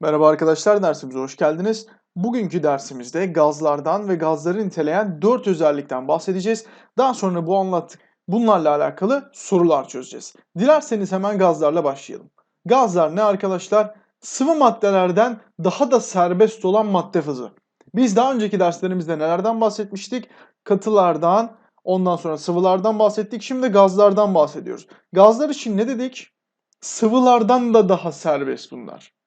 Merhaba arkadaşlar, dersimize hoş geldiniz. Bugünkü dersimizde gazlardan ve gazları niteleyen 4 özellikten bahsedeceğiz. Daha sonra bu anlattık bunlarla alakalı sorular çözeceğiz. Dilerseniz hemen gazlarla başlayalım. Gazlar ne arkadaşlar? Sıvı maddelerden daha da serbest olan madde fazı. Biz daha önceki derslerimizde nelerden bahsetmiştik? Katılardan, ondan sonra sıvılardan bahsettik. Şimdi gazlardan bahsediyoruz. Gazlar için ne dedik? Sıvılardan da daha serbest bunlar.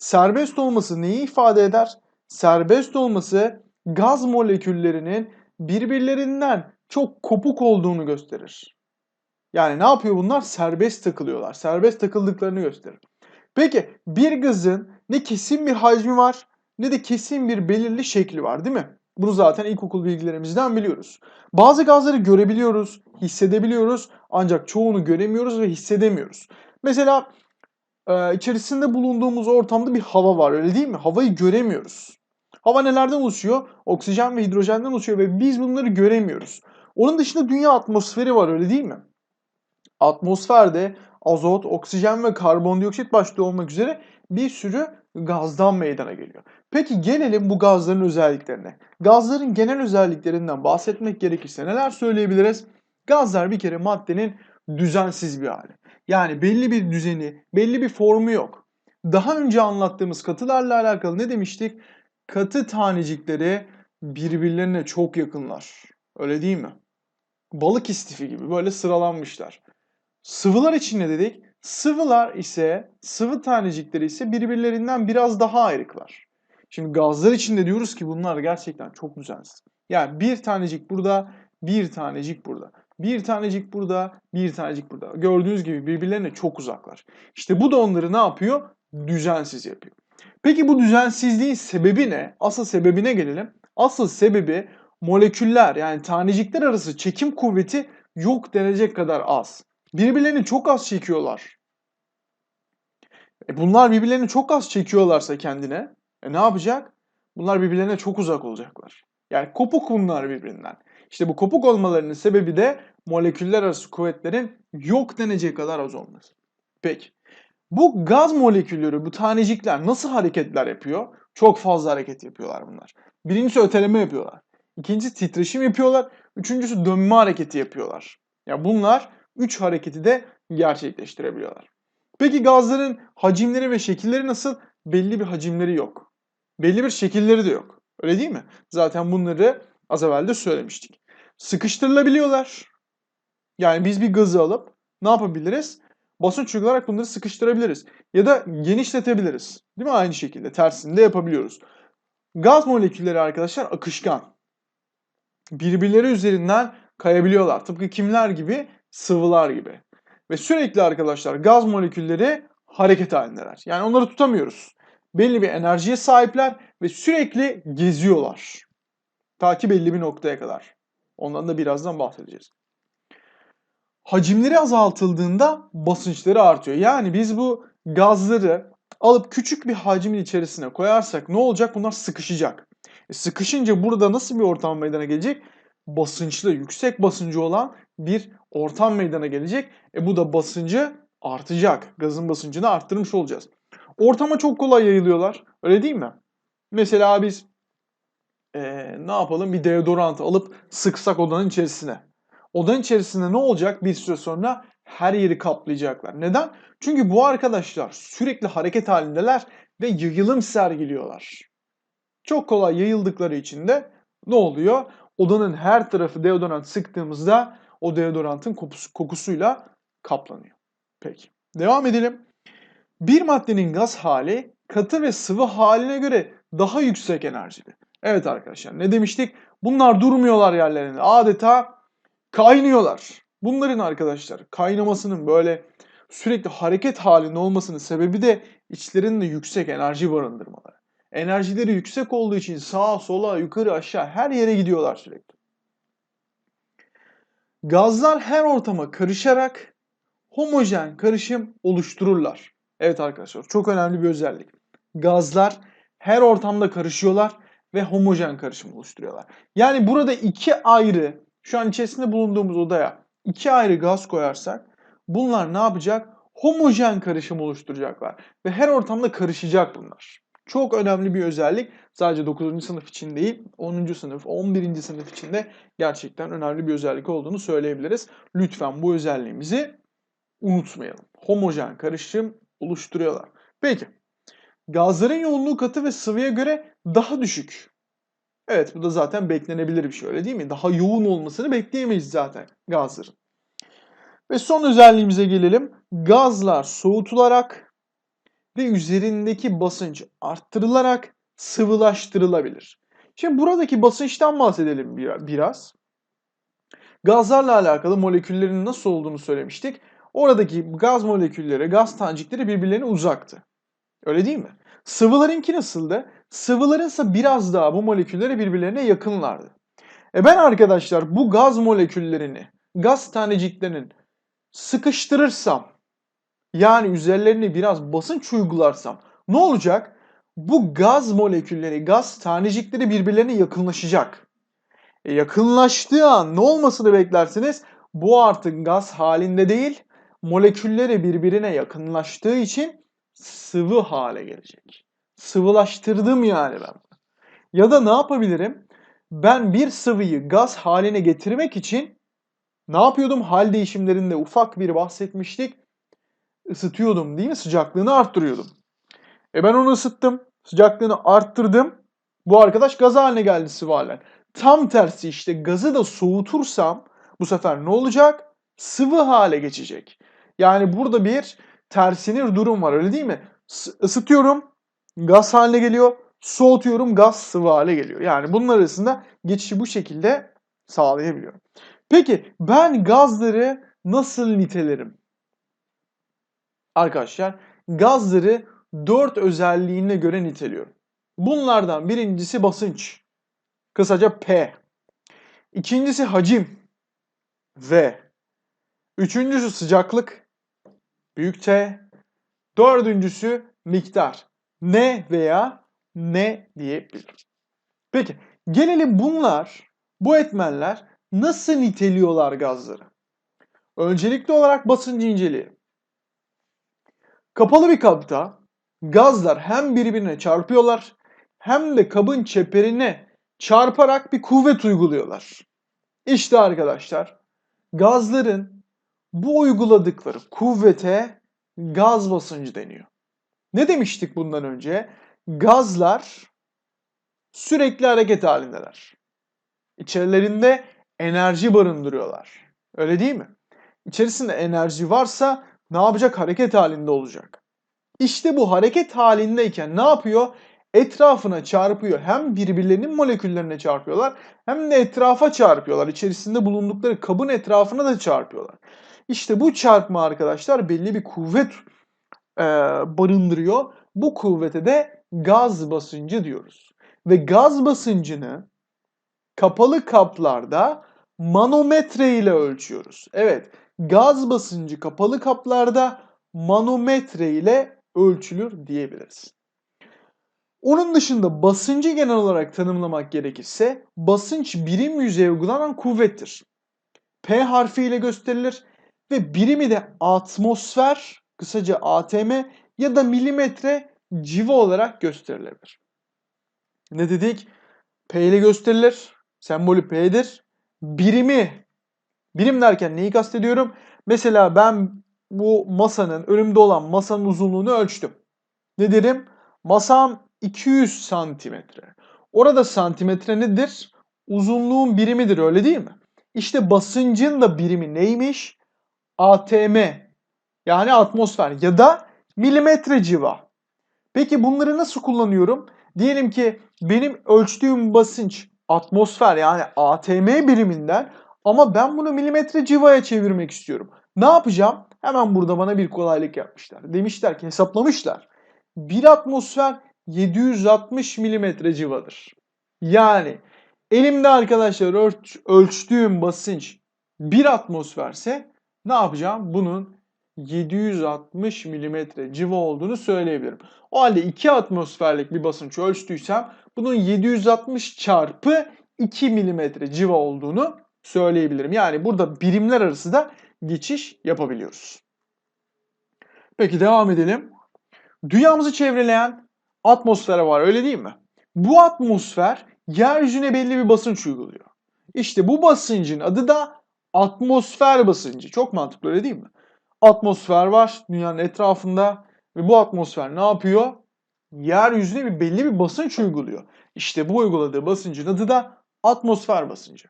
Serbest olması neyi ifade eder? Serbest olması gaz moleküllerinin birbirlerinden çok kopuk olduğunu gösterir. Yani ne yapıyor bunlar? Serbest takılıyorlar. Serbest takıldıklarını gösterir. Peki bir gazın ne kesin bir hacmi var ne de kesin bir belirli şekli var değil mi? Bunu zaten ilkokul bilgilerimizden biliyoruz. Bazı gazları görebiliyoruz, hissedebiliyoruz ancak çoğunu göremiyoruz ve hissedemiyoruz. Mesela e, içerisinde bulunduğumuz ortamda bir hava var öyle değil mi? Havayı göremiyoruz. Hava nelerden oluşuyor? Oksijen ve hidrojenden oluşuyor ve biz bunları göremiyoruz. Onun dışında dünya atmosferi var öyle değil mi? Atmosferde azot, oksijen ve karbondioksit başta olmak üzere bir sürü gazdan meydana geliyor. Peki gelelim bu gazların özelliklerine. Gazların genel özelliklerinden bahsetmek gerekirse neler söyleyebiliriz? Gazlar bir kere maddenin düzensiz bir hali. Yani belli bir düzeni, belli bir formu yok. Daha önce anlattığımız katılarla alakalı ne demiştik? Katı tanecikleri birbirlerine çok yakınlar. Öyle değil mi? Balık istifi gibi böyle sıralanmışlar. Sıvılar için ne dedik? Sıvılar ise, sıvı tanecikleri ise birbirlerinden biraz daha ayrıklar. Şimdi gazlar için de diyoruz ki bunlar gerçekten çok düzensiz. Yani bir tanecik burada, bir tanecik burada. Bir tanecik burada, bir tanecik burada. Gördüğünüz gibi birbirlerine çok uzaklar. İşte bu da onları ne yapıyor? Düzensiz yapıyor. Peki bu düzensizliğin sebebi ne? Asıl sebebine gelelim. Asıl sebebi moleküller yani tanecikler arası çekim kuvveti yok denecek kadar az. Birbirlerini çok az çekiyorlar. E bunlar birbirlerini çok az çekiyorlarsa kendine e ne yapacak? Bunlar birbirlerine çok uzak olacaklar. Yani kopuk bunlar birbirinden. İşte bu kopuk olmalarının sebebi de moleküller arası kuvvetlerin yok denecek kadar az olması. Peki. Bu gaz molekülleri, bu tanecikler nasıl hareketler yapıyor? Çok fazla hareket yapıyorlar bunlar. Birincisi öteleme yapıyorlar. İkincisi titreşim yapıyorlar. Üçüncüsü dönme hareketi yapıyorlar. Ya yani bunlar üç hareketi de gerçekleştirebiliyorlar. Peki gazların hacimleri ve şekilleri nasıl? Belli bir hacimleri yok. Belli bir şekilleri de yok. Öyle değil mi? Zaten bunları az evvel de söylemiştik. Sıkıştırılabiliyorlar. Yani biz bir gazı alıp ne yapabiliriz? Basınç uygulayarak bunları sıkıştırabiliriz. Ya da genişletebiliriz. Değil mi? Aynı şekilde tersini de yapabiliyoruz. Gaz molekülleri arkadaşlar akışkan. Birbirleri üzerinden kayabiliyorlar. Tıpkı kimler gibi? Sıvılar gibi. Ve sürekli arkadaşlar gaz molekülleri hareket halindeler. Yani onları tutamıyoruz. Belli bir enerjiye sahipler ve sürekli geziyorlar. Ta belli bir noktaya kadar. Ondan da birazdan bahsedeceğiz. Hacimleri azaltıldığında basınçları artıyor. Yani biz bu gazları alıp küçük bir hacmin içerisine koyarsak ne olacak? Bunlar sıkışacak. E sıkışınca burada nasıl bir ortam meydana gelecek? Basınçlı, yüksek basıncı olan bir ortam meydana gelecek. E bu da basıncı artacak. Gazın basıncını arttırmış olacağız. Ortama çok kolay yayılıyorlar. Öyle değil mi? Mesela biz e, ne yapalım? Bir deodorant alıp sıksak odanın içerisine. Odanın içerisinde ne olacak? Bir süre sonra her yeri kaplayacaklar. Neden? Çünkü bu arkadaşlar sürekli hareket halindeler ve yayılım sergiliyorlar. Çok kolay yayıldıkları için de ne oluyor? Odanın her tarafı deodorant sıktığımızda o deodorantın kokusu, kokusuyla kaplanıyor. Peki. Devam edelim. Bir maddenin gaz hali katı ve sıvı haline göre daha yüksek enerjili. Evet arkadaşlar ne demiştik? Bunlar durmuyorlar yerlerinde. Adeta kaynıyorlar. Bunların arkadaşlar kaynamasının böyle sürekli hareket halinde olmasının sebebi de içlerinde yüksek enerji barındırmaları. Enerjileri yüksek olduğu için sağa sola yukarı aşağı her yere gidiyorlar sürekli. Gazlar her ortama karışarak homojen karışım oluştururlar. Evet arkadaşlar çok önemli bir özellik. Gazlar her ortamda karışıyorlar ve homojen karışım oluşturuyorlar. Yani burada iki ayrı şu an içerisinde bulunduğumuz odaya iki ayrı gaz koyarsak bunlar ne yapacak? homojen karışım oluşturacaklar. Ve her ortamda karışacak bunlar. Çok önemli bir özellik. Sadece 9. sınıf için değil, 10. sınıf, 11. sınıf için de gerçekten önemli bir özellik olduğunu söyleyebiliriz. Lütfen bu özelliğimizi unutmayalım. Homojen karışım oluşturuyorlar. Peki, gazların yoğunluğu katı ve sıvıya göre daha düşük. Evet, bu da zaten beklenebilir bir şey öyle değil mi? Daha yoğun olmasını bekleyemeyiz zaten gazların. Ve son özelliğimize gelelim. Gazlar soğutularak ve üzerindeki basınç arttırılarak sıvılaştırılabilir. Şimdi buradaki basınçtan bahsedelim biraz. Gazlarla alakalı moleküllerin nasıl olduğunu söylemiştik. Oradaki gaz molekülleri, gaz tanecikleri birbirlerine uzaktı. Öyle değil mi? Sıvılarınki nasıldı? Sıvıların ise biraz daha bu molekülleri birbirlerine yakınlardı. E ben arkadaşlar bu gaz moleküllerini, gaz taneciklerinin sıkıştırırsam, yani üzerlerine biraz basınç uygularsam ne olacak? Bu gaz molekülleri, gaz tanecikleri birbirlerine yakınlaşacak. E yakınlaştığı an ne olmasını beklersiniz? Bu artık gaz halinde değil, molekülleri birbirine yakınlaştığı için sıvı hale gelecek. Sıvılaştırdım yani ben. Ya da ne yapabilirim? Ben bir sıvıyı gaz haline getirmek için ne yapıyordum? Hal değişimlerinde ufak bir bahsetmiştik. Isıtıyordum değil mi? Sıcaklığını arttırıyordum. E ben onu ısıttım. Sıcaklığını arttırdım. Bu arkadaş gaz haline geldi sıvı halen. Tam tersi işte gazı da soğutursam bu sefer ne olacak? Sıvı hale geçecek. Yani burada bir tersine durum var öyle değil mi? Isıtıyorum, gaz haline geliyor. Soğutuyorum, gaz sıvı hale geliyor. Yani bunlar arasında geçişi bu şekilde sağlayabiliyorum. Peki ben gazları nasıl nitelerim? Arkadaşlar gazları dört özelliğine göre niteliyorum. Bunlardan birincisi basınç. Kısaca P. İkincisi hacim. V. Üçüncüsü sıcaklık. Büyük T. Dördüncüsü miktar. Ne veya ne diyebilirim. Peki gelelim bunlar, bu etmenler nasıl niteliyorlar gazları? Öncelikli olarak basıncı inceleyelim. Kapalı bir kapta gazlar hem birbirine çarpıyorlar hem de kabın çeperine çarparak bir kuvvet uyguluyorlar. İşte arkadaşlar gazların bu uyguladıkları kuvvete gaz basıncı deniyor. Ne demiştik bundan önce? Gazlar sürekli hareket halindeler. İçerilerinde enerji barındırıyorlar. Öyle değil mi? İçerisinde enerji varsa ne yapacak? Hareket halinde olacak. İşte bu hareket halindeyken ne yapıyor? Etrafına çarpıyor. Hem birbirlerinin moleküllerine çarpıyorlar hem de etrafa çarpıyorlar. İçerisinde bulundukları kabın etrafına da çarpıyorlar. İşte bu çarpma arkadaşlar belli bir kuvvet e, barındırıyor. Bu kuvvete de gaz basıncı diyoruz. Ve gaz basıncını kapalı kaplarda manometre ile ölçüyoruz. Evet, gaz basıncı kapalı kaplarda manometre ile ölçülür diyebiliriz. Onun dışında basıncı genel olarak tanımlamak gerekirse basınç birim yüzeye uygulanan kuvvettir. P harfi ile gösterilir ve birimi de atmosfer, kısaca ATM ya da milimetre civa olarak gösterilebilir. Ne dedik? P ile gösterilir. Sembolü P'dir. Birimi, birim derken neyi kastediyorum? Mesela ben bu masanın, önümde olan masanın uzunluğunu ölçtüm. Ne derim? Masam 200 santimetre. Orada santimetre nedir? Uzunluğun birimidir öyle değil mi? İşte basıncın da birimi neymiş? ATM yani atmosfer ya da milimetre civa. Peki bunları nasıl kullanıyorum? Diyelim ki benim ölçtüğüm basınç atmosfer yani ATM biriminden ama ben bunu milimetre civaya çevirmek istiyorum. Ne yapacağım? Hemen burada bana bir kolaylık yapmışlar. Demişler ki hesaplamışlar. Bir atmosfer 760 milimetre civadır. Yani elimde arkadaşlar ölç, ölçtüğüm basınç bir atmosferse ne yapacağım? Bunun 760 milimetre civa olduğunu söyleyebilirim. O halde 2 atmosferlik bir basınç ölçtüysem bunun 760 çarpı 2 milimetre civa olduğunu söyleyebilirim. Yani burada birimler arası da geçiş yapabiliyoruz. Peki devam edelim. Dünyamızı çevreleyen atmosfer var öyle değil mi? Bu atmosfer yeryüzüne belli bir basınç uyguluyor. İşte bu basıncın adı da atmosfer basıncı. Çok mantıklı öyle değil mi? Atmosfer var dünyanın etrafında ve bu atmosfer ne yapıyor? Yeryüzüne bir belli bir basınç uyguluyor. İşte bu uyguladığı basıncın adı da atmosfer basıncı.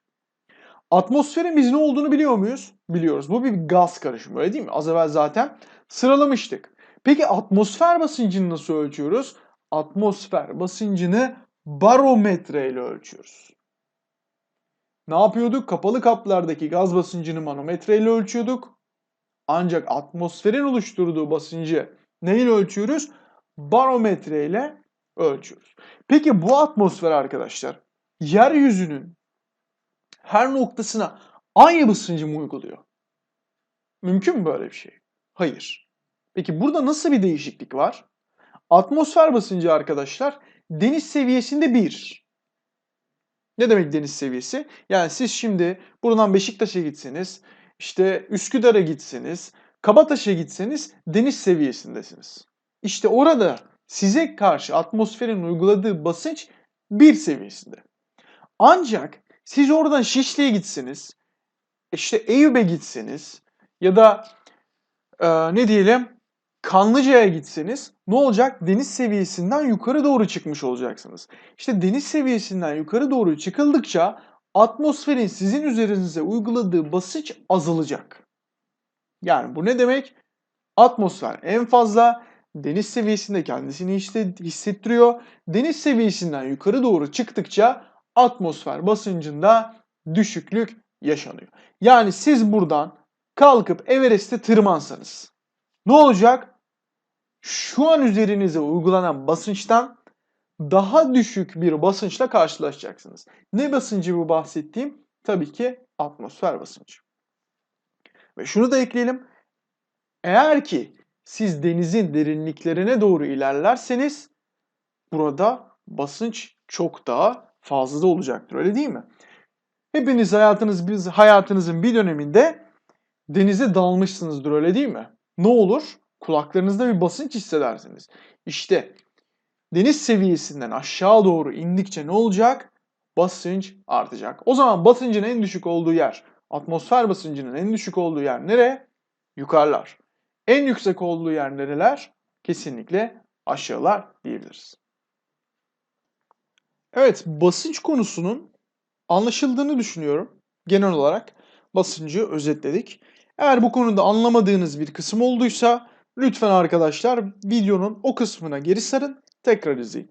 Atmosferin biz ne olduğunu biliyor muyuz? Biliyoruz. Bu bir gaz karışımı öyle değil mi? Az evvel zaten sıralamıştık. Peki atmosfer basıncını nasıl ölçüyoruz? Atmosfer basıncını barometre ile ölçüyoruz. Ne yapıyorduk? Kapalı kaplardaki gaz basıncını manometre ile ölçüyorduk. Ancak atmosferin oluşturduğu basıncı neyle ölçüyoruz? Barometre ile ölçüyoruz. Peki bu atmosfer arkadaşlar yeryüzünün her noktasına aynı basıncı mı uyguluyor? Mümkün mü böyle bir şey? Hayır. Peki burada nasıl bir değişiklik var? Atmosfer basıncı arkadaşlar deniz seviyesinde 1. Ne demek deniz seviyesi? Yani siz şimdi buradan Beşiktaş'a gitseniz, işte Üsküdar'a gitseniz, Kabataş'a gitseniz deniz seviyesindesiniz. İşte orada size karşı atmosferin uyguladığı basınç 1 seviyesinde. Ancak siz oradan Şişli'ye gitseniz, işte Eyüp'e gitseniz ya da e, ne diyelim Kanlıca'ya gitseniz ne olacak? Deniz seviyesinden yukarı doğru çıkmış olacaksınız. İşte deniz seviyesinden yukarı doğru çıkıldıkça atmosferin sizin üzerinize uyguladığı basınç azalacak. Yani bu ne demek? Atmosfer en fazla deniz seviyesinde kendisini hissettiriyor. Deniz seviyesinden yukarı doğru çıktıkça atmosfer basıncında düşüklük yaşanıyor. Yani siz buradan kalkıp Everest'e tırmansanız ne olacak? Şu an üzerinize uygulanan basınçtan daha düşük bir basınçla karşılaşacaksınız. Ne basıncı bu bahsettiğim? Tabii ki atmosfer basıncı. Ve şunu da ekleyelim. Eğer ki siz denizin derinliklerine doğru ilerlerseniz burada basınç çok daha fazla olacaktır. Öyle değil mi? Hepiniz hayatınız biz hayatınızın bir döneminde denize dalmışsınızdır öyle değil mi? Ne olur? Kulaklarınızda bir basınç hissedersiniz. İşte deniz seviyesinden aşağı doğru indikçe ne olacak? Basınç artacak. O zaman basıncın en düşük olduğu yer, atmosfer basıncının en düşük olduğu yer nere? Yukarılar. En yüksek olduğu yer nereler? Kesinlikle aşağılar diyebiliriz. Evet, basınç konusunun anlaşıldığını düşünüyorum. Genel olarak basıncı özetledik. Eğer bu konuda anlamadığınız bir kısım olduysa lütfen arkadaşlar videonun o kısmına geri sarın, tekrar izleyin.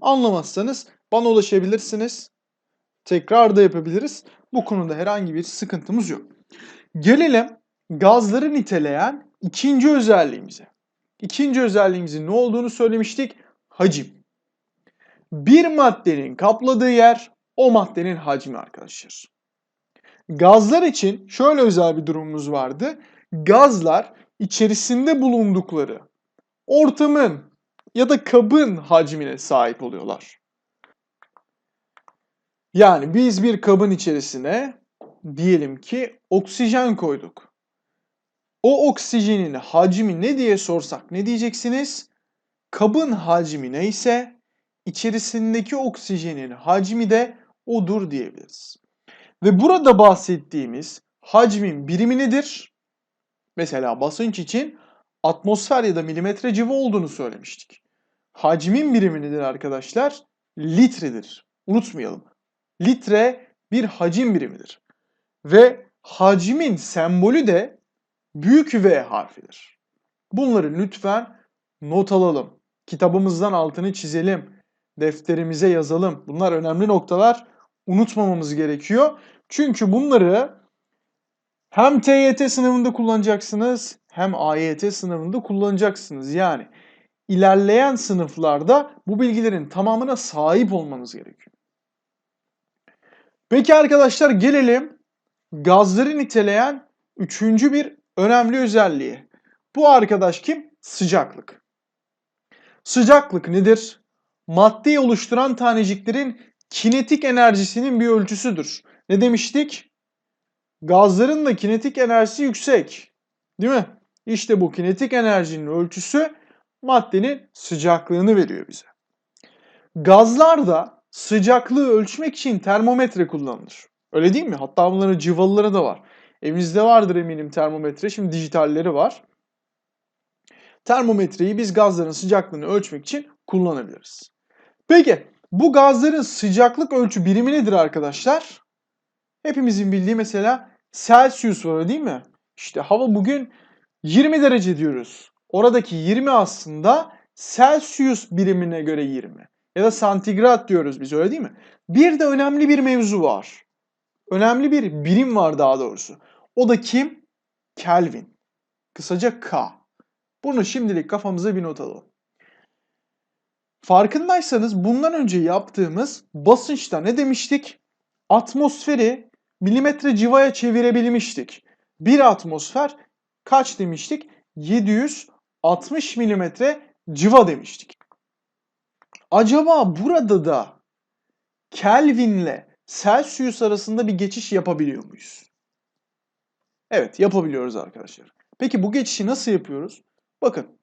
Anlamazsanız bana ulaşabilirsiniz. Tekrar da yapabiliriz. Bu konuda herhangi bir sıkıntımız yok. Gelelim gazları niteleyen ikinci özelliğimize. İkinci özelliğimizin ne olduğunu söylemiştik? Hacim. Bir maddenin kapladığı yer o maddenin hacmi arkadaşlar. Gazlar için şöyle özel bir durumumuz vardı. Gazlar içerisinde bulundukları ortamın ya da kabın hacmine sahip oluyorlar. Yani biz bir kabın içerisine diyelim ki oksijen koyduk. O oksijenin hacmi ne diye sorsak ne diyeceksiniz? Kabın hacmi neyse içerisindeki oksijenin hacmi de odur diyebiliriz. Ve burada bahsettiğimiz hacmin birimi nedir? Mesela basınç için atmosfer ya da milimetre civa olduğunu söylemiştik. Hacmin birimi nedir arkadaşlar? Litredir. Unutmayalım. Litre bir hacim birimidir. Ve hacmin sembolü de büyük V harfidir. Bunları lütfen not alalım. Kitabımızdan altını çizelim. Defterimize yazalım. Bunlar önemli noktalar unutmamamız gerekiyor. Çünkü bunları hem TYT sınavında kullanacaksınız hem AYT sınavında kullanacaksınız. Yani ilerleyen sınıflarda bu bilgilerin tamamına sahip olmanız gerekiyor. Peki arkadaşlar gelelim gazları niteleyen üçüncü bir önemli özelliği. Bu arkadaş kim? Sıcaklık. Sıcaklık nedir? Maddeyi oluşturan taneciklerin kinetik enerjisinin bir ölçüsüdür. Ne demiştik? Gazların da kinetik enerjisi yüksek. Değil mi? İşte bu kinetik enerjinin ölçüsü maddenin sıcaklığını veriyor bize. Gazlarda sıcaklığı ölçmek için termometre kullanılır. Öyle değil mi? Hatta bunların cıvalıları da var. Evinizde vardır eminim termometre. Şimdi dijitalleri var. Termometreyi biz gazların sıcaklığını ölçmek için kullanabiliriz. Peki bu gazların sıcaklık ölçü birimi nedir arkadaşlar? Hepimizin bildiği mesela Celsius var değil mi? İşte hava bugün 20 derece diyoruz. Oradaki 20 aslında Celsius birimine göre 20. Ya da santigrat diyoruz biz öyle değil mi? Bir de önemli bir mevzu var. Önemli bir birim var daha doğrusu. O da kim? Kelvin. Kısaca K. Bunu şimdilik kafamıza bir not alalım. Farkındaysanız bundan önce yaptığımız basınçta ne demiştik? Atmosferi milimetre civaya çevirebilmiştik. Bir atmosfer kaç demiştik? 760 milimetre civa demiştik. Acaba burada da Kelvin'le Celsius arasında bir geçiş yapabiliyor muyuz? Evet yapabiliyoruz arkadaşlar. Peki bu geçişi nasıl yapıyoruz? Bakın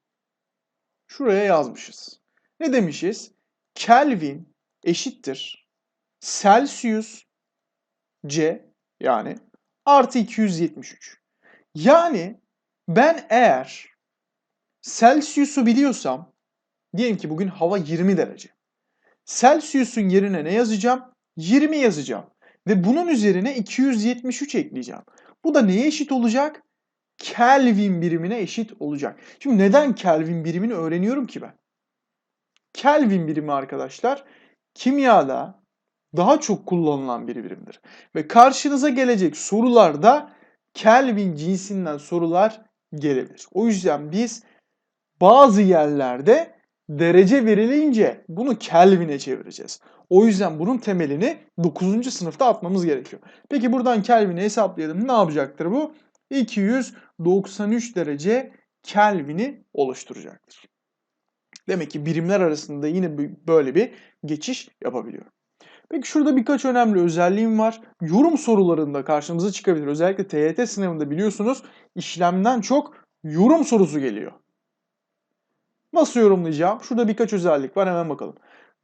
şuraya yazmışız. Ne demişiz? Kelvin eşittir Celsius C yani artı 273. Yani ben eğer Celsius'u biliyorsam diyelim ki bugün hava 20 derece. Celsius'un yerine ne yazacağım? 20 yazacağım. Ve bunun üzerine 273 ekleyeceğim. Bu da neye eşit olacak? Kelvin birimine eşit olacak. Şimdi neden Kelvin birimini öğreniyorum ki ben? Kelvin birimi arkadaşlar kimyada daha çok kullanılan bir birimdir. Ve karşınıza gelecek sorularda Kelvin cinsinden sorular gelebilir. O yüzden biz bazı yerlerde derece verilince bunu Kelvin'e çevireceğiz. O yüzden bunun temelini 9. sınıfta atmamız gerekiyor. Peki buradan Kelvin'i hesaplayalım. Ne yapacaktır bu? 293 derece Kelvin'i oluşturacaktır. Demek ki birimler arasında yine böyle bir geçiş yapabiliyor. Peki şurada birkaç önemli özelliğim var. Yorum sorularında karşımıza çıkabilir. Özellikle TYT sınavında biliyorsunuz işlemden çok yorum sorusu geliyor. Nasıl yorumlayacağım? Şurada birkaç özellik var hemen bakalım.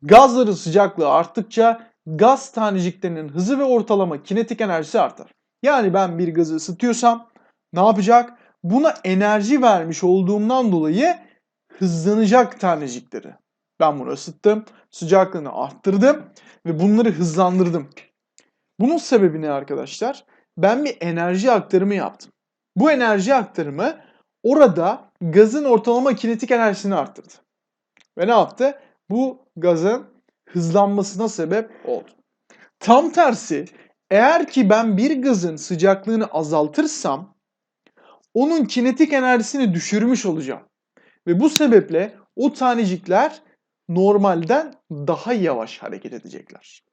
Gazların sıcaklığı arttıkça gaz taneciklerinin hızı ve ortalama kinetik enerjisi artar. Yani ben bir gazı ısıtıyorsam ne yapacak? Buna enerji vermiş olduğumdan dolayı hızlanacak tanecikleri. Ben bunu ısıttım, sıcaklığını arttırdım ve bunları hızlandırdım. Bunun sebebi ne arkadaşlar? Ben bir enerji aktarımı yaptım. Bu enerji aktarımı orada gazın ortalama kinetik enerjisini arttırdı. Ve ne yaptı? Bu gazın hızlanmasına sebep oldu. Tam tersi eğer ki ben bir gazın sıcaklığını azaltırsam onun kinetik enerjisini düşürmüş olacağım. Ve bu sebeple o tanecikler normalden daha yavaş hareket edecekler.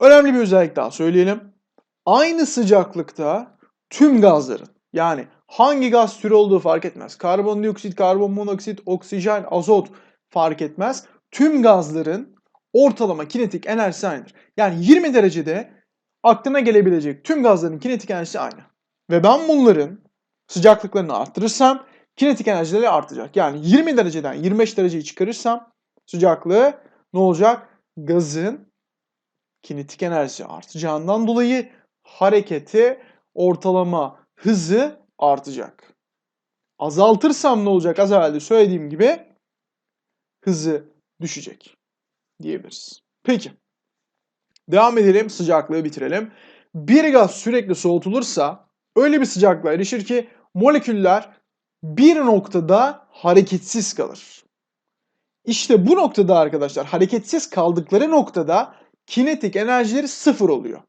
Önemli bir özellik daha söyleyelim. Aynı sıcaklıkta tüm gazların yani hangi gaz türü olduğu fark etmez. Karbondioksit, karbon monoksit, oksijen, azot fark etmez. Tüm gazların ortalama kinetik enerjisi aynıdır. Yani 20 derecede aklına gelebilecek tüm gazların kinetik enerjisi aynı. Ve ben bunların sıcaklıklarını arttırırsam kinetik enerjileri artacak. Yani 20 dereceden 25 dereceyi çıkarırsam sıcaklığı ne olacak? Gazın kinetik enerjisi artacağından dolayı hareketi ortalama hızı artacak. Azaltırsam ne olacak? Az evvel de söylediğim gibi hızı düşecek diyebiliriz. Peki. Devam edelim. Sıcaklığı bitirelim. Bir gaz sürekli soğutulursa öyle bir sıcaklığa erişir ki moleküller bir noktada hareketsiz kalır. İşte bu noktada arkadaşlar hareketsiz kaldıkları noktada kinetik enerjileri sıfır oluyor.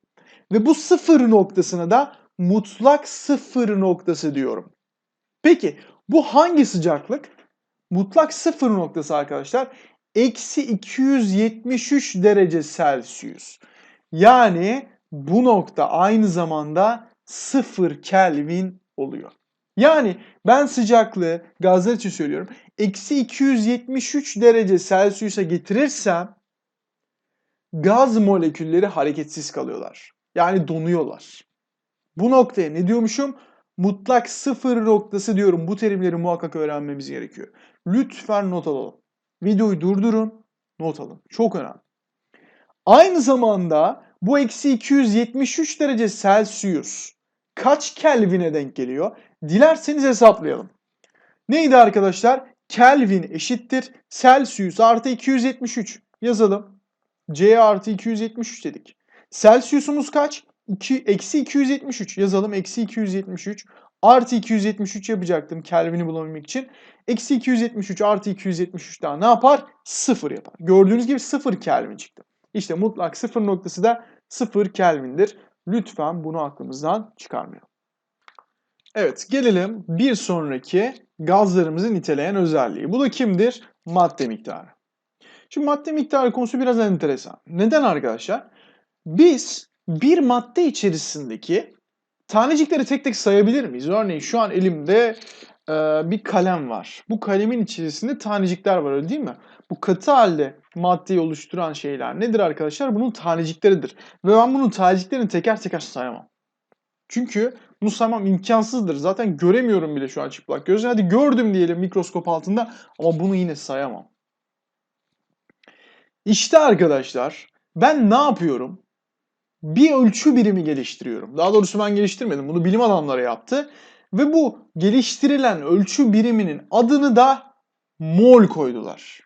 Ve bu sıfır noktasına da mutlak sıfır noktası diyorum. Peki bu hangi sıcaklık? Mutlak sıfır noktası arkadaşlar eksi 273 derece Celsius. Yani bu nokta aynı zamanda sıfır Kelvin oluyor. Yani ben sıcaklığı gazlar için söylüyorum. Eksi 273 derece Celsius'a getirirsem gaz molekülleri hareketsiz kalıyorlar. Yani donuyorlar. Bu noktaya ne diyormuşum? Mutlak sıfır noktası diyorum. Bu terimleri muhakkak öğrenmemiz gerekiyor. Lütfen not alalım. Videoyu durdurun, not alın. Çok önemli. Aynı zamanda bu eksi 273 derece Celsius kaç Kelvin'e denk geliyor? Dilerseniz hesaplayalım. Neydi arkadaşlar? Kelvin eşittir Celsius artı 273. Yazalım. C artı 273 dedik. Celsius'umuz kaç? 2, eksi 273 yazalım. Eksi 273 artı 273 yapacaktım Kelvin'i bulabilmek için. Eksi 273 artı 273 daha ne yapar? 0 yapar. Gördüğünüz gibi 0 Kelvin çıktı. İşte mutlak sıfır noktası da 0 Kelvin'dir. Lütfen bunu aklımızdan çıkarmayalım. Evet gelelim bir sonraki gazlarımızı niteleyen özelliği. Bu da kimdir? Madde miktarı. Şimdi madde miktarı konusu biraz enteresan. Neden arkadaşlar? Biz bir madde içerisindeki tanecikleri tek tek sayabilir miyiz? Örneğin şu an elimde e, bir kalem var. Bu kalemin içerisinde tanecikler var öyle değil mi? Bu katı halde maddeyi oluşturan şeyler nedir arkadaşlar? Bunun tanecikleridir. Ve ben bunun taneciklerini teker teker sayamam. Çünkü bunu saymam imkansızdır. Zaten göremiyorum bile şu an çıplak gözle. Hadi gördüm diyelim mikroskop altında ama bunu yine sayamam. İşte arkadaşlar ben ne yapıyorum? Bir ölçü birimi geliştiriyorum. Daha doğrusu ben geliştirmedim. Bunu bilim adamları yaptı. Ve bu geliştirilen ölçü biriminin adını da mol koydular.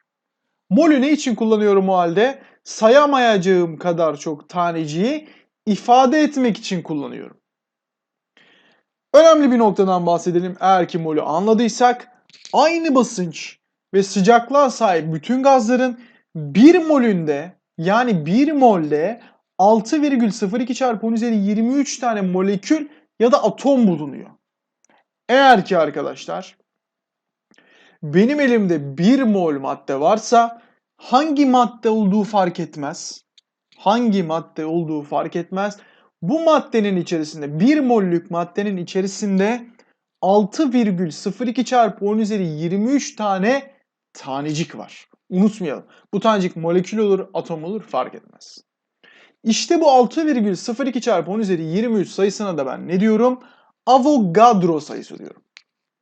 Mol'ü ne için kullanıyorum o halde? Sayamayacağım kadar çok taneciği ifade etmek için kullanıyorum. Önemli bir noktadan bahsedelim. Eğer ki mol'ü anladıysak aynı basınç ve sıcaklığa sahip bütün gazların 1 molünde yani 1 molde 6,02 çarpı 10 üzeri 23 tane molekül ya da atom bulunuyor. Eğer ki arkadaşlar benim elimde 1 mol madde varsa hangi madde olduğu fark etmez. Hangi madde olduğu fark etmez. Bu maddenin içerisinde 1 mollük maddenin içerisinde 6,02 çarpı 10 üzeri 23 tane tanecik var. Unutmayalım. Bu tanecik molekül olur, atom olur fark etmez. İşte bu 6,02 çarpı 10 üzeri 23 sayısına da ben ne diyorum? Avogadro sayısı diyorum.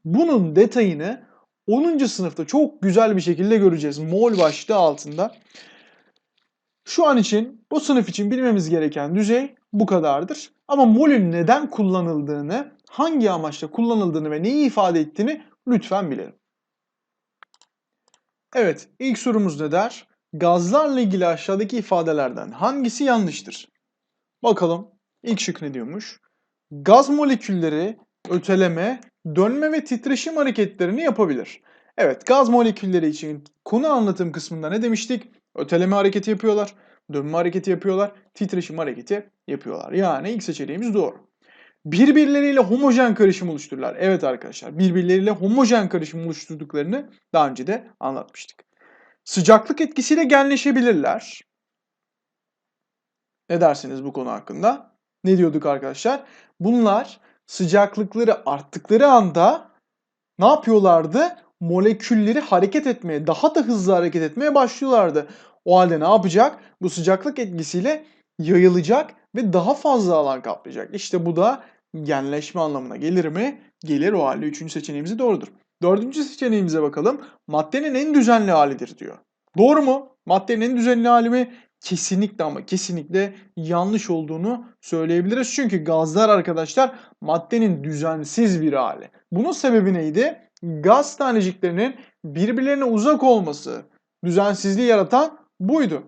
Bunun detayını 10. sınıfta çok güzel bir şekilde göreceğiz. Mol başlığı altında. Şu an için bu sınıf için bilmemiz gereken düzey bu kadardır. Ama molün neden kullanıldığını, hangi amaçla kullanıldığını ve neyi ifade ettiğini lütfen bilelim. Evet, ilk sorumuz ne der? Gazlarla ilgili aşağıdaki ifadelerden hangisi yanlıştır? Bakalım ilk şık ne diyormuş? Gaz molekülleri öteleme, dönme ve titreşim hareketlerini yapabilir. Evet, gaz molekülleri için konu anlatım kısmında ne demiştik? Öteleme hareketi yapıyorlar, dönme hareketi yapıyorlar, titreşim hareketi yapıyorlar. Yani ilk seçeneğimiz doğru. Birbirleriyle homojen karışım oluştururlar. Evet arkadaşlar, birbirleriyle homojen karışım oluşturduklarını daha önce de anlatmıştık. Sıcaklık etkisiyle genleşebilirler. Ne dersiniz bu konu hakkında? Ne diyorduk arkadaşlar? Bunlar sıcaklıkları arttıkları anda ne yapıyorlardı? Molekülleri hareket etmeye, daha da hızlı hareket etmeye başlıyorlardı. O halde ne yapacak? Bu sıcaklık etkisiyle yayılacak ve daha fazla alan kaplayacak. İşte bu da genleşme anlamına gelir mi? Gelir o halde üçüncü seçeneğimiz doğrudur. Dördüncü seçeneğimize bakalım. Maddenin en düzenli halidir diyor. Doğru mu? Maddenin en düzenli hali mi? Kesinlikle ama kesinlikle yanlış olduğunu söyleyebiliriz. Çünkü gazlar arkadaşlar maddenin düzensiz bir hali. Bunun sebebi neydi? Gaz taneciklerinin birbirlerine uzak olması, düzensizliği yaratan buydu.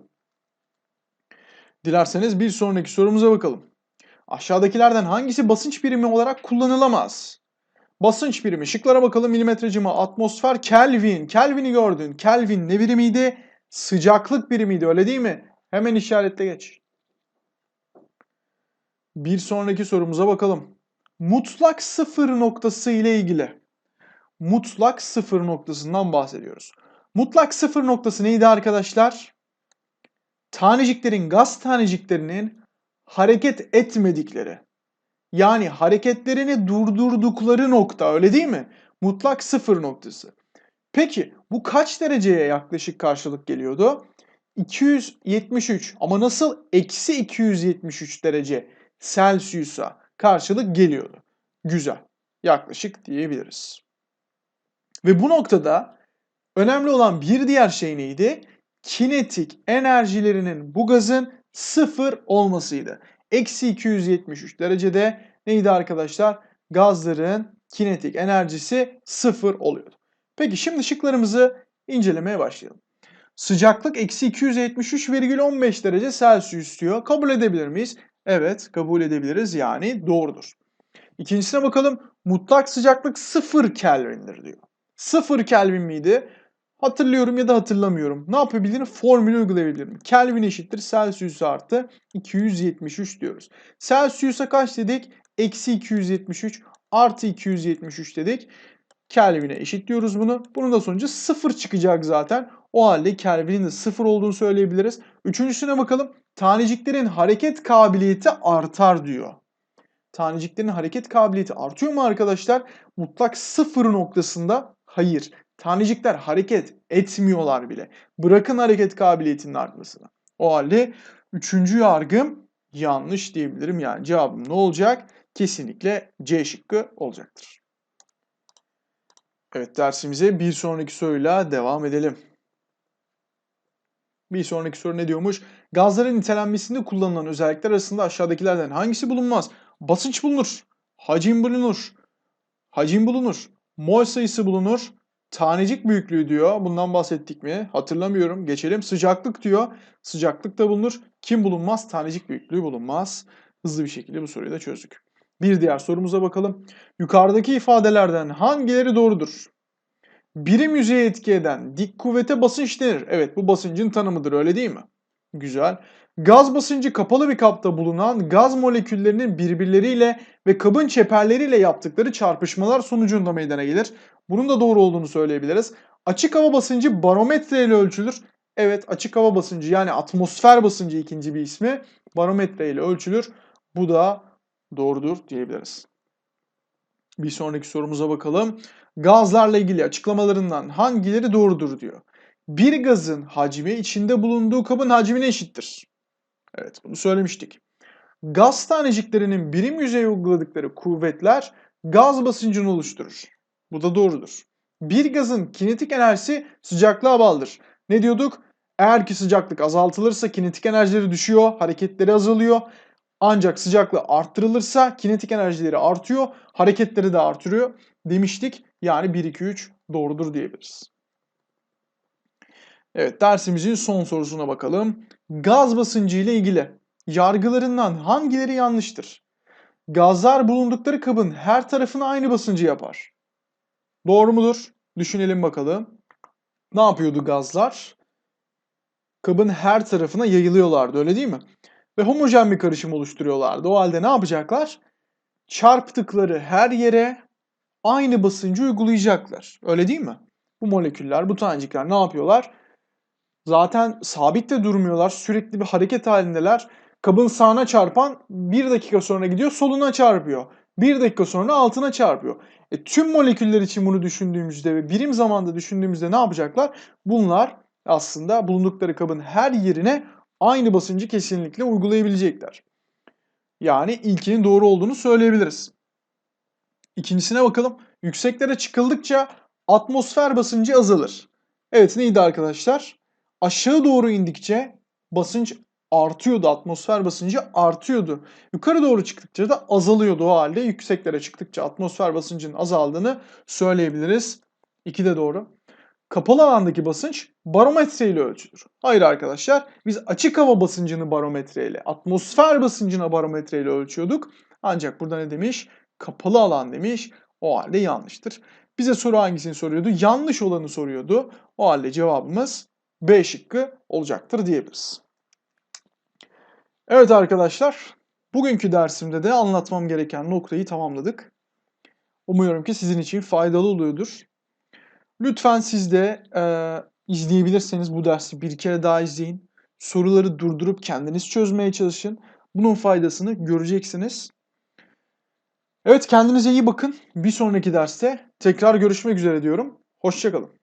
Dilerseniz bir sonraki sorumuza bakalım. Aşağıdakilerden hangisi basınç birimi olarak kullanılamaz? Basınç birimi. Şıklara bakalım. Milimetre cima, atmosfer, Kelvin. Kelvin'i gördün. Kelvin ne birimiydi? Sıcaklık birimiydi öyle değil mi? Hemen işaretle geç. Bir sonraki sorumuza bakalım. Mutlak sıfır noktası ile ilgili. Mutlak sıfır noktasından bahsediyoruz. Mutlak sıfır noktası neydi arkadaşlar? Taneciklerin, gaz taneciklerinin hareket etmedikleri. Yani hareketlerini durdurdukları nokta öyle değil mi? Mutlak sıfır noktası. Peki bu kaç dereceye yaklaşık karşılık geliyordu? 273 ama nasıl eksi 273 derece Celsius'a karşılık geliyordu. Güzel. yaklaşık diyebiliriz. Ve bu noktada önemli olan bir diğer şey neydi? Kinetik enerjilerinin bu gazın sıfır olmasıydı. Eksi 273 derecede neydi arkadaşlar? Gazların kinetik enerjisi sıfır oluyordu. Peki şimdi şıklarımızı incelemeye başlayalım. Sıcaklık eksi 273,15 derece Celsius diyor. Kabul edebilir miyiz? Evet kabul edebiliriz yani doğrudur. İkincisine bakalım. Mutlak sıcaklık 0 Kelvin'dir diyor. 0 Kelvin miydi? Hatırlıyorum ya da hatırlamıyorum. Ne yapabilirim? Formülü uygulayabilirim. Kelvin eşittir Celsius artı 273 diyoruz. Celsius'a kaç dedik? Eksi 273 artı 273 dedik. Kelvin'e eşitliyoruz bunu. Bunun da sonucu 0 çıkacak zaten. O halde Kelvin'in de 0 olduğunu söyleyebiliriz. Üçüncüsüne bakalım. Taneciklerin hareket kabiliyeti artar diyor. Taneciklerin hareket kabiliyeti artıyor mu arkadaşlar? Mutlak sıfır noktasında hayır. Tanecikler hareket etmiyorlar bile. Bırakın hareket kabiliyetinin artmasını. O halde üçüncü yargım yanlış diyebilirim. Yani cevabım ne olacak? Kesinlikle C şıkkı olacaktır. Evet dersimize bir sonraki soruyla devam edelim. Bir sonraki soru ne diyormuş? Gazların nitelenmesinde kullanılan özellikler arasında aşağıdakilerden hangisi bulunmaz? Basınç bulunur, hacim bulunur, hacim bulunur, mol sayısı bulunur, tanecik büyüklüğü diyor. Bundan bahsettik mi? Hatırlamıyorum. Geçelim. Sıcaklık diyor. Sıcaklık da bulunur. Kim bulunmaz? Tanecik büyüklüğü bulunmaz. Hızlı bir şekilde bu soruyu da çözdük. Bir diğer sorumuza bakalım. Yukarıdaki ifadelerden hangileri doğrudur? Birim yüzeye etki eden dik kuvvete basınç denir. Evet bu basıncın tanımıdır öyle değil mi? Güzel. Gaz basıncı kapalı bir kapta bulunan gaz moleküllerinin birbirleriyle ve kabın çeperleriyle yaptıkları çarpışmalar sonucunda meydana gelir. Bunun da doğru olduğunu söyleyebiliriz. Açık hava basıncı barometre ile ölçülür. Evet açık hava basıncı yani atmosfer basıncı ikinci bir ismi barometre ile ölçülür. Bu da doğrudur diyebiliriz. Bir sonraki sorumuza bakalım. Gazlarla ilgili açıklamalarından hangileri doğrudur diyor. Bir gazın hacmi içinde bulunduğu kabın hacmine eşittir. Evet bunu söylemiştik. Gaz taneciklerinin birim yüzeye uyguladıkları kuvvetler gaz basıncını oluşturur. Bu da doğrudur. Bir gazın kinetik enerjisi sıcaklığa bağlıdır. Ne diyorduk? Eğer ki sıcaklık azaltılırsa kinetik enerjileri düşüyor, hareketleri azalıyor. Ancak sıcaklığı arttırılırsa kinetik enerjileri artıyor, hareketleri de artırıyor demiştik. Yani 1, 2, 3 doğrudur diyebiliriz. Evet dersimizin son sorusuna bakalım. Gaz basıncı ile ilgili yargılarından hangileri yanlıştır? Gazlar bulundukları kabın her tarafına aynı basıncı yapar. Doğru mudur? Düşünelim bakalım. Ne yapıyordu gazlar? Kabın her tarafına yayılıyorlardı öyle değil mi? Ve homojen bir karışım oluşturuyorlardı. O halde ne yapacaklar? Çarptıkları her yere aynı basıncı uygulayacaklar. Öyle değil mi? Bu moleküller, bu tanecikler ne yapıyorlar? Zaten sabit de durmuyorlar. Sürekli bir hareket halindeler. Kabın sağına çarpan bir dakika sonra gidiyor soluna çarpıyor. Bir dakika sonra altına çarpıyor. E, tüm moleküller için bunu düşündüğümüzde ve birim zamanda düşündüğümüzde ne yapacaklar? Bunlar aslında bulundukları kabın her yerine aynı basıncı kesinlikle uygulayabilecekler. Yani ilkinin doğru olduğunu söyleyebiliriz. İkincisine bakalım. Yükseklere çıkıldıkça atmosfer basıncı azalır. Evet neydi arkadaşlar? Aşağı doğru indikçe basınç artıyordu. Atmosfer basıncı artıyordu. Yukarı doğru çıktıkça da azalıyordu o halde. Yükseklere çıktıkça atmosfer basıncının azaldığını söyleyebiliriz. İki de doğru. Kapalı alandaki basınç barometre ile ölçülür. Hayır arkadaşlar biz açık hava basıncını barometre ile, atmosfer basıncını barometre ile ölçüyorduk. Ancak burada ne demiş? Kapalı alan demiş. O halde yanlıştır. Bize soru hangisini soruyordu? Yanlış olanı soruyordu. O halde cevabımız B şıkkı olacaktır diyebiliriz. Evet arkadaşlar, bugünkü dersimde de anlatmam gereken noktayı tamamladık. Umuyorum ki sizin için faydalı oluyordur. Lütfen siz de e, izleyebilirseniz bu dersi bir kere daha izleyin. Soruları durdurup kendiniz çözmeye çalışın. Bunun faydasını göreceksiniz. Evet kendinize iyi bakın. Bir sonraki derste tekrar görüşmek üzere diyorum. Hoşçakalın.